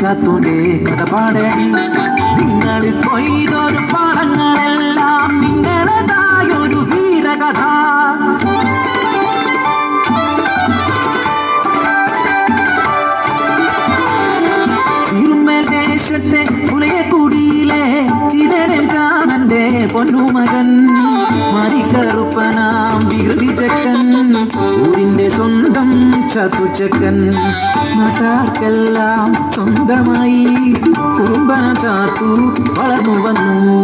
ചാത്തൂന്റെ കഥ പാടേണി നിങ്ങൾ കൊയ്തൊരു പാടങ്ങളെല്ലാം നിങ്ങളതായൊരു വീരകഥ. ദേശത്തെ പുളിയക്കുടിയിലെ ചിതരൻ രാമന്റെ പൊന്നുമകൻ. മരിക്കറുപ്പനാം വികൃതി ഊരിന്റെ സ്വന്തം ചതുച്ചക്കൻ നാട്ടാർക്കെല്ലാം സ്വന്തമായി കുറുമ്പന ചാത്തു വളർന്നു വന്നു.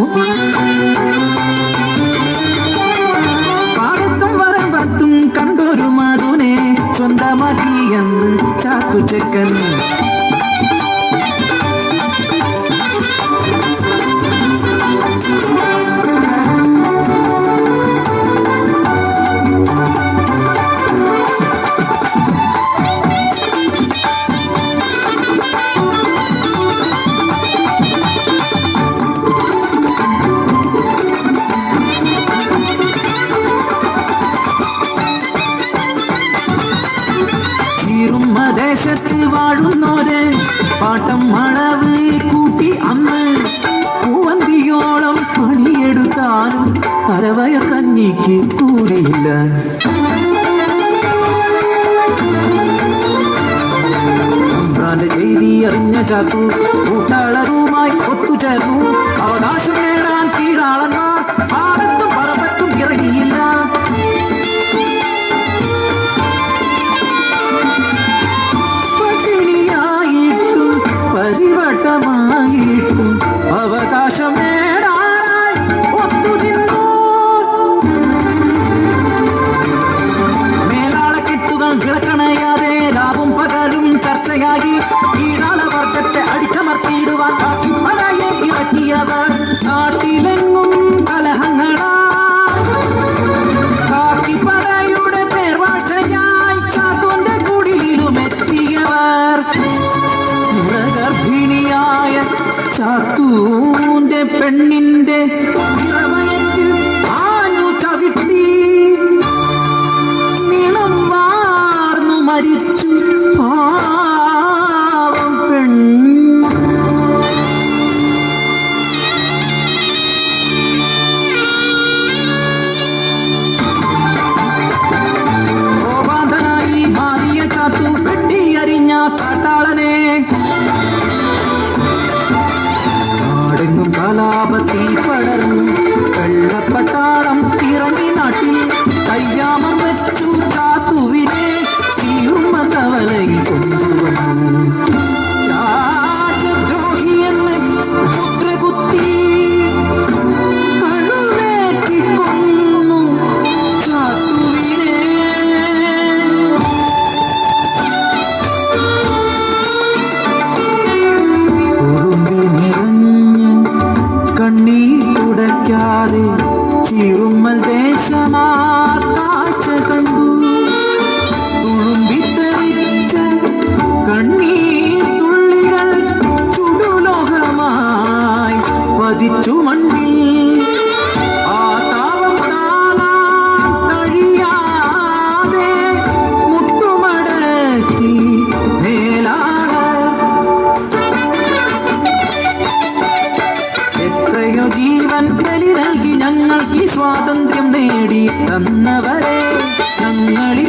പാടത്തും വരമ്പത്തും കണ്ടൊരു മധുനെ സ്വന്തമാക്കിയെന്ന് ചാത്തുച്ചക്കൻ ദേശത്ത് കഞ്ഞിക്ക് കൂടിയില്ല. സംഭ്രാന്ത ചെയ്തി അറിഞ്ഞ ചാത്തു കൂട്ടാളരുമായി ഒത്തുചേർന്നു അവകാശം നേടാൻ കീഴാളന്മാർ ഭാരത്തും പറമ്പത്തും ഇറങ്ങിയില്ല. പട്ടിണിയായിട്ടും പരിവട്ടമായിട്ടും മേലാളക്കെട്ടുകൾ രാവും പകലും ചർച്ചയായി. കീഴാളവർഗത്തെ അടിച്ചമർത്തിയിടുവാൻ കാക്കിപ്പടയെ ഇറക്കിയവർ നാട്ടിലെങ്ങും കലഹങ്ങളാ. കാക്കിപ്പടയുടെ പേർവാഴ്ചയായി ഗർഭിണിയായ ചാത്തൂന്റെ പെണ്ണിന്റെ വെള്ളപ്പട്ടാളം സ്വാതന്ത്ര്യം നേടി തന്നവരെ ഞങ്ങളിൽ